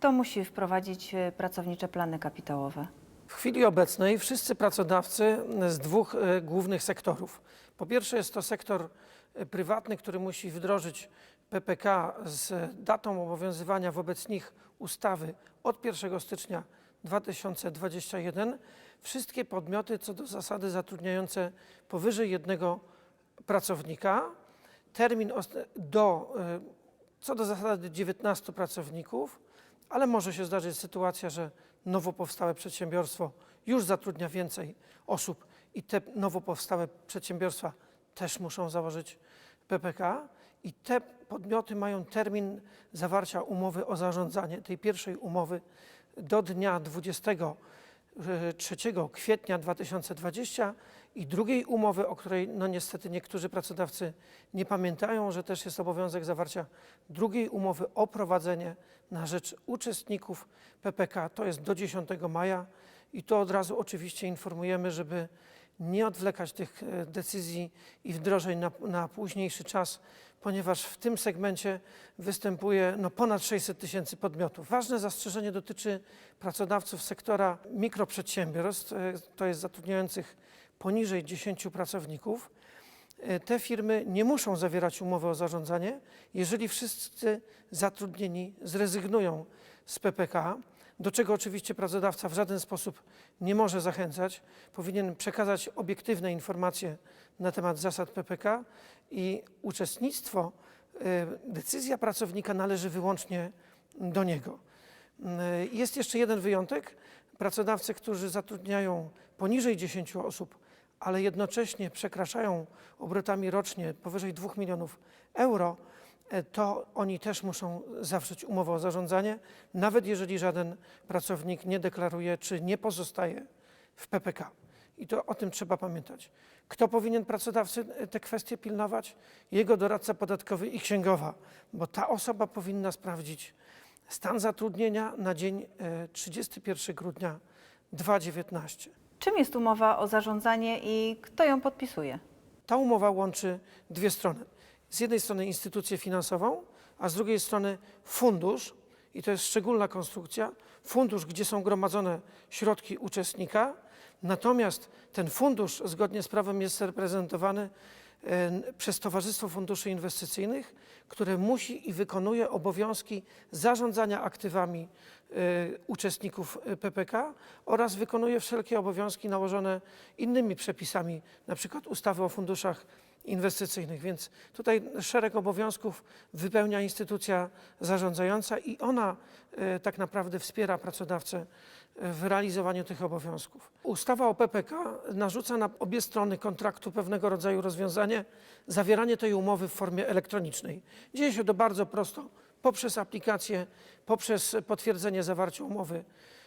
Kto musi wprowadzić e, pracownicze plany kapitałowe? W chwili obecnej wszyscy pracodawcy z dwóch e, głównych sektorów. Po pierwsze jest to sektor e, prywatny, który musi wdrożyć PPK z datą obowiązywania wobec nich ustawy od 1 stycznia 2021. Wszystkie podmioty co do zasady zatrudniające powyżej jednego pracownika. Termin do, co do zasady 19 pracowników, ale może się zdarzyć sytuacja, że nowo powstałe przedsiębiorstwo już zatrudnia więcej osób i te nowo powstałe przedsiębiorstwa też muszą założyć PPK i te podmioty mają termin zawarcia umowy o zarządzanie, tej pierwszej umowy do dnia 23 kwietnia 2020 i drugiej umowy, o której no niestety niektórzy pracodawcy nie pamiętają, że też jest obowiązek zawarcia drugiej umowy o prowadzenie na rzecz uczestników PPK. To jest do 10 maja i to od razu oczywiście informujemy, żeby nie odwlekać tych e, decyzji i wdrożeń na, na późniejszy czas, ponieważ w tym segmencie występuje no, ponad 600 tysięcy podmiotów. Ważne zastrzeżenie dotyczy pracodawców sektora mikroprzedsiębiorstw, e, to jest zatrudniających poniżej 10 pracowników. E, Te firmy nie muszą zawierać umowy o zarządzanie, jeżeli wszyscy zatrudnieni zrezygnują z PPK, do czego oczywiście pracodawca w żaden sposób nie może zachęcać. Powinien przekazać obiektywne informacje na temat zasad PPK i uczestnictwo, e, decyzja pracownika należy wyłącznie do niego. E, Jest jeszcze jeden wyjątek. Pracodawcy, którzy zatrudniają poniżej 10 osób, ale jednocześnie przekraczają obrotami rocznie powyżej 2 milionów euro, to oni też muszą zawrzeć umowę o zarządzanie, nawet jeżeli żaden pracownik nie deklaruje czy nie pozostaje w PPK. I to o tym trzeba pamiętać. Kto powinien pracodawcy e, te kwestie pilnować? Jego doradca podatkowy i księgowa, bo ta osoba powinna sprawdzić stan zatrudnienia na dzień e, 31 grudnia 2019. Czym jest umowa o zarządzanie i kto ją podpisuje? Ta umowa łączy dwie strony. Z jednej strony instytucję finansową, a z drugiej strony fundusz, i to jest szczególna konstrukcja, fundusz, gdzie są gromadzone środki uczestnika, natomiast ten fundusz zgodnie z prawem jest reprezentowany e, przez Towarzystwo Funduszy Inwestycyjnych, które musi i wykonuje obowiązki zarządzania aktywami e, uczestników e, PPK oraz wykonuje wszelkie obowiązki nałożone innymi przepisami, przykład ustawy o funduszach inwestycyjnych. Więc tutaj szereg obowiązków wypełnia instytucja zarządzająca i ona e, tak naprawdę wspiera pracodawcę e, w realizowaniu tych obowiązków. Ustawa o PPK narzuca na obie strony kontraktu pewnego rodzaju rozwiązanie, zawieranie tej umowy w formie elektronicznej. Dzieje się to bardzo prosto poprzez aplikację, poprzez potwierdzenie zawarcia umowy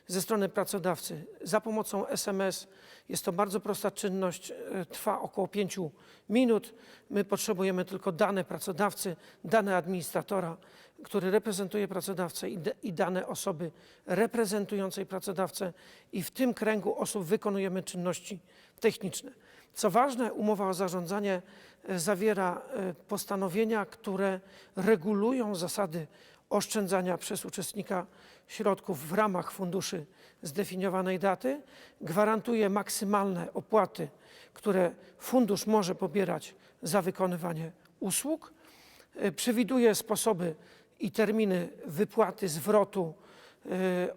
ze strony pracodawcy za pomocą SMS. Jest to bardzo prosta czynność, e, trwa około 5 minut. My potrzebujemy tylko dane pracodawcy, dane administratora, który reprezentuje pracodawcę i, i dane osoby reprezentującej pracodawcę i w tym kręgu osób wykonujemy czynności techniczne. Co ważne, umowa o zarządzanie e, zawiera e, postanowienia, które regulują zasady oszczędzania przez uczestnika środków w ramach funduszy zdefiniowanej daty, gwarantuje maksymalne opłaty, które fundusz może pobierać za wykonywanie usług, e, przewiduje sposoby i terminy wypłaty, zwrotu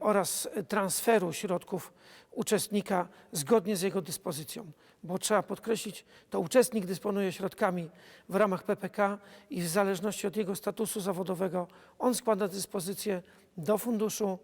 oraz transferu środków uczestnika zgodnie z jego dyspozycją. Bo trzeba podkreślić, to uczestnik dysponuje środkami w ramach PPK i w zależności od jego statusu zawodowego on składa dyspozycję do funduszu